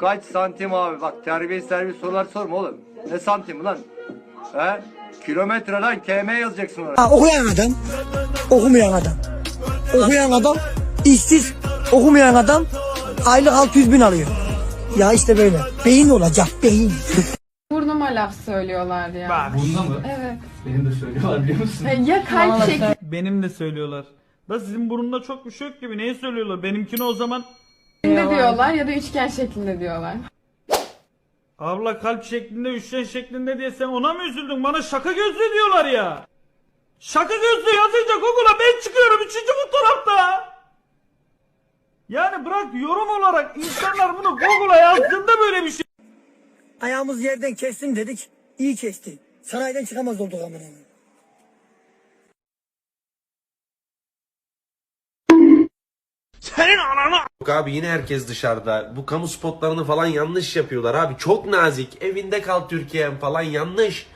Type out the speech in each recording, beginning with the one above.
kaç santim abi? Bak terbiyesiz terbiyesiz sorular sorma oğlum. Ne santim lan? He? Kilometre lan km yazacaksın oraya. Ha, okuyan adam, okumayan adam. Okuyan adam, işsiz, okumayan adam aylık 600 bin alıyor. Ya işte böyle. Beyin olacak, beyin. Burnuma laf söylüyorlar ya. Bunda mı? Evet. Benim de söylüyorlar biliyor musun? Ya kalp şekli Benim de söylüyorlar. Da sizin burnunda çok bir şey yok gibi. Neyi söylüyorlar? Benimkini o zaman şeklinde diyorlar ya da üçgen şeklinde diyorlar. abla kalp şeklinde, üçgen şeklinde diye sen ona mı üzüldün? Bana şaka gözlü diyorlar ya. Şaka gözlü yazınca Google'a ben çıkıyorum üçüncü fotoğrafta. Yani bırak yorum olarak insanlar bunu Google'a yazdığında böyle bir şey Ayağımız yerden kessin dedik, iyi kesti. Sanayiden çıkamaz olduk amına. Koyayım. Yok abi yine herkes dışarıda. Bu kamu spotlarını falan yanlış yapıyorlar abi. Çok nazik. Evinde kal Türkiye'm falan yanlış.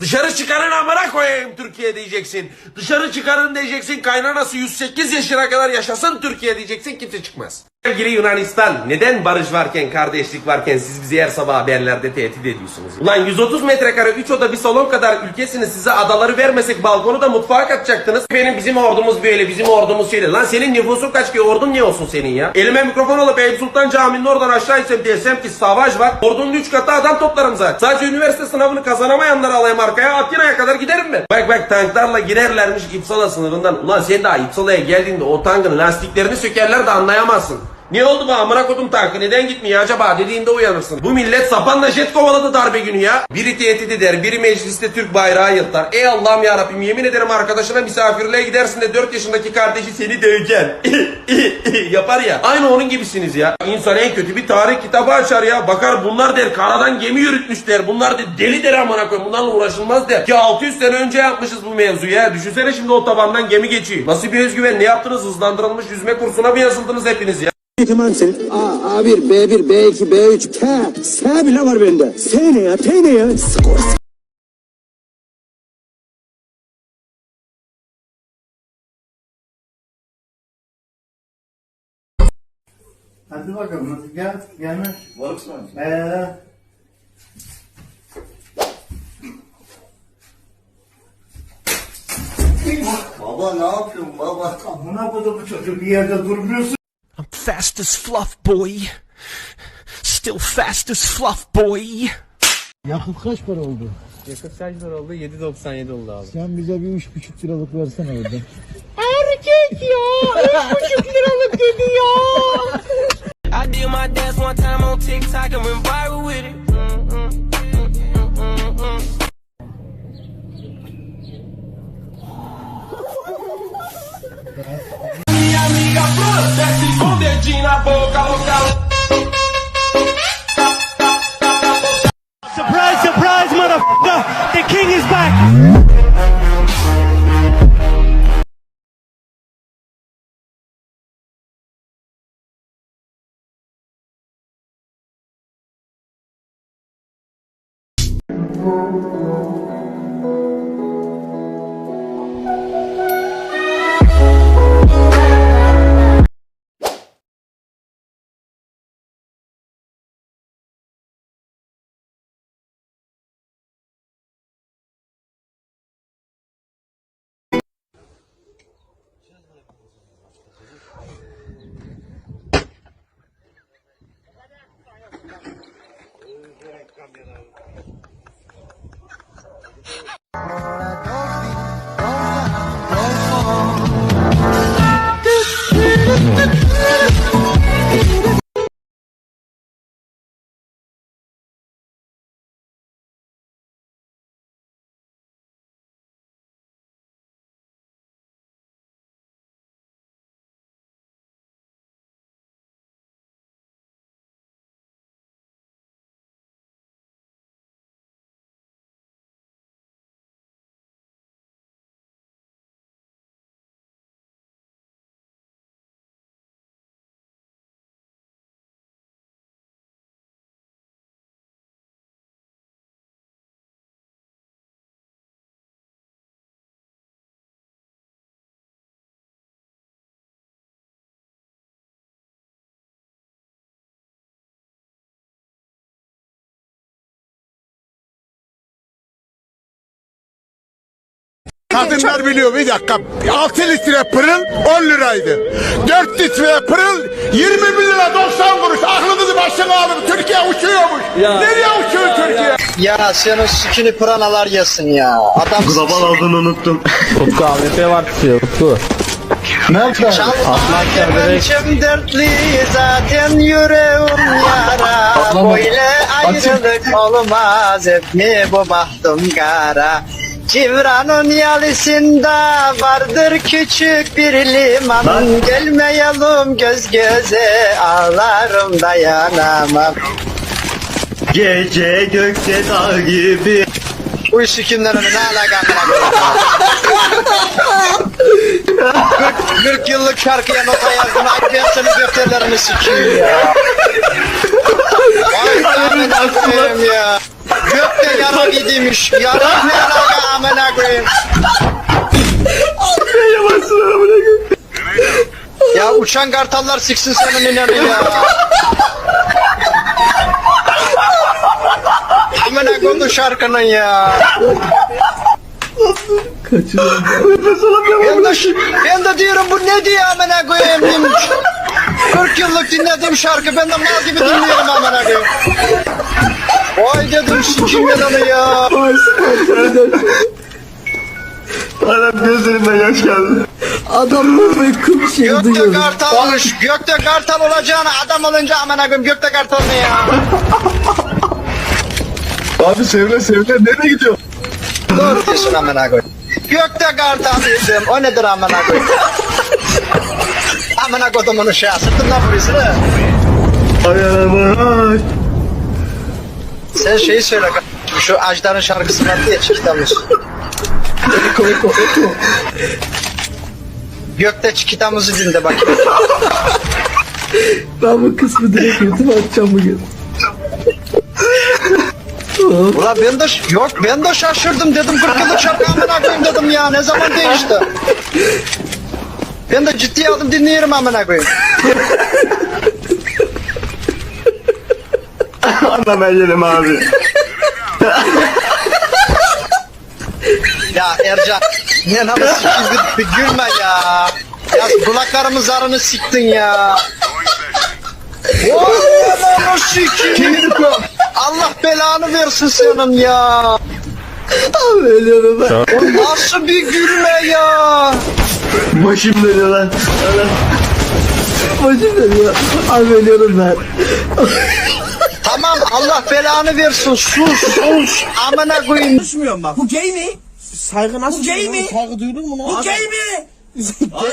Dışarı çıkarın amına koyayım Türkiye diyeceksin. Dışarı çıkarın diyeceksin. Kaynanası 108 yaşına kadar yaşasın Türkiye diyeceksin. Kimse çıkmaz. Sevgili Yunanistan neden barış varken kardeşlik varken siz bizi her sabah haberlerde tehdit ediyorsunuz? Ulan 130 metrekare 3 oda bir salon kadar ülkesiniz size adaları vermesek balkonu da mutfağa katacaktınız. Benim bizim ordumuz böyle bizim ordumuz şöyle. Lan senin nüfusun kaç ki ordun ne olsun senin ya? Elime mikrofon alıp Eyüp Sultan Camii'nin oradan aşağı insem desem ki savaş var. Ordunun 3 katı adam toplarım zaten. Sadece üniversite sınavını kazanamayanları alayım arkaya Atina'ya kadar giderim ben. Bak bak tanklarla girerlermiş İpsala sınırından. Ulan sen daha İpsala'ya geldiğinde o tankın lastiklerini sökerler de anlayamazsın. Ne oldu bu amına kodum tankı neden gitmiyor acaba dediğinde uyanırsın. Bu millet sapanla jet kovaladı darbe günü ya. Biri tehdit eder, biri mecliste Türk bayrağı yırtar. Ey Allah'ım ya Rabbim yemin ederim arkadaşına misafirliğe gidersin de 4 yaşındaki kardeşi seni dövecek. Yapar ya. Aynı onun gibisiniz ya. İnsan en kötü bir tarih kitabı açar ya. Bakar bunlar der karadan gemi yürütmüşler. Bunlar der deli der amına koyayım. Bunlarla uğraşılmaz der. Ki 600 sene önce yapmışız bu mevzuyu ya. Düşünsene şimdi o tabandan gemi geçiyor. Nasıl bir özgüven ne yaptınız? Hızlandırılmış yüzme kursuna mı yazıldınız hepiniz ya? Eğitim senin? A, A1, B1, B2, B3, K. S bile var bende. S ne ya? T ne ya? Skor. Hadi bakalım hadi gel gelme. Varırsın. Ee, Baba ne yapıyorsun baba? amına kodu bu çocuk bir yerde durmuyorsun. Fast as fluff, boy. Still fast as fluff, boy. Yakıt kaç para oldu? Yakıt kaç lira oldu? 7.97 oldu abi. Sen bize bir üç buçuk liralık versene orada. I did my dance one time on TikTok and went viral with it. Surprise, Gracias. Kadınlar biliyor bir dakika. 6 litre pırıl 10 liraydı. 4 litre pırıl 21 lira 90 kuruş. Aklınızı başına alın. Türkiye uçuyormuş. Nereye uçuyor Türkiye? Ya senin sikini pıranalar yesin ya. Adam Global aldığını unuttum. Utku AWP var tutuyor Utku. Çalmak içim dertli zaten yüreğim yara Böyle ayrılık olmaz hep mi bu bahtım kara Civranın yalısında vardır küçük bir liman Gelmeyelim göz göze ağlarım dayanamam Gece gökte dağ gibi. Uy sikimden ne alaka amına 40 yıllık şarkıya nota yazdım. Ay senin defterlerini sikeyim ya. Amına koyayım ya. Gökte yara gidiymiş. Yara ne alaka amına koyayım. Ya uçan kartallar siksin senin inanı ya. Amına koydu şarkının ya. Ben de, ben de diyorum bu ne diye amına koyayım. 40 yıllık dinlediğim şarkı ben de mal gibi dinliyorum amına koyayım. Vay dedim sikeyim ben onu ya. Adam gözlerimden yaş geldi. Gökte kartalmış. Gökte kartal olacağına adam olunca amına koyayım gökte kartal ne ya? Abi sevle sevle nereye gidiyor? Doğru diyorsun amına koyayım. Gökte kartal dedim. O nedir amına koyayım? amına koydum onu şey. Sırtından vuruyorsun ha. Sen şeyi söyle. kardeşim, Şu Ajdar'ın şarkısı vardı ya Çikitamız. Gökte Çikitamız'ı dinle bakayım. Ben bu kısmı direkt YouTube atacağım bugün. Ulan ben de yok ben de şaşırdım dedim 40 yıllık şarkı amına koyayım dedim ya ne zaman değişti? Ben de ciddiye aldım dinliyorum amına koyayım. Anlam yerim abi. Ya Ercan ne namı bir gülme ya. Ya kulaklarımın zarını siktin ya. Oğlum onu sikiyim. Allah belanı versin senin ya. Abi ölüyorum ben. Nasıl bir gülme ya. Başım dönüyor lan. Başım dönüyor. Abi ölüyorum ben. Tamam Allah belanı versin sus sus amına koyayım. Konuşmuyorum bak. Bu gay mi? Saygı nasıl Bu gay mi? Saygı duydun mu? Bu gay mi?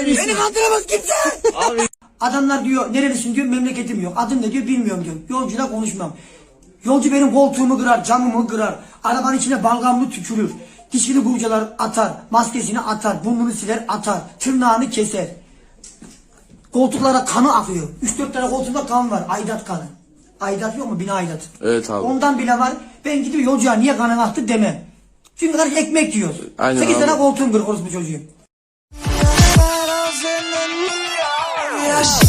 Beni kandıramaz kimse. Adamlar diyor nerelisin diyor memleketim yok. Adın ne diyor bilmiyorum diyor. Yolcuyla konuşmam. Yolcu benim koltuğumu kırar, camımı kırar. Arabanın içine balgamlı tükürür. Dişini kurcalar atar, maskesini atar, burnunu siler atar, tırnağını keser. Koltuklara kanı akıyor. 3-4 tane koltuğumda kan var. Aidat kanı. Aidat yok mu? Bina aidat. Evet abi. Ondan bile var. Ben gidip yolcuya niye kanın aktı demem. Çünkü kadar ekmek yiyor. Aynen 8 abi. tane koltuğum kırık orospu çocuğu. Yes.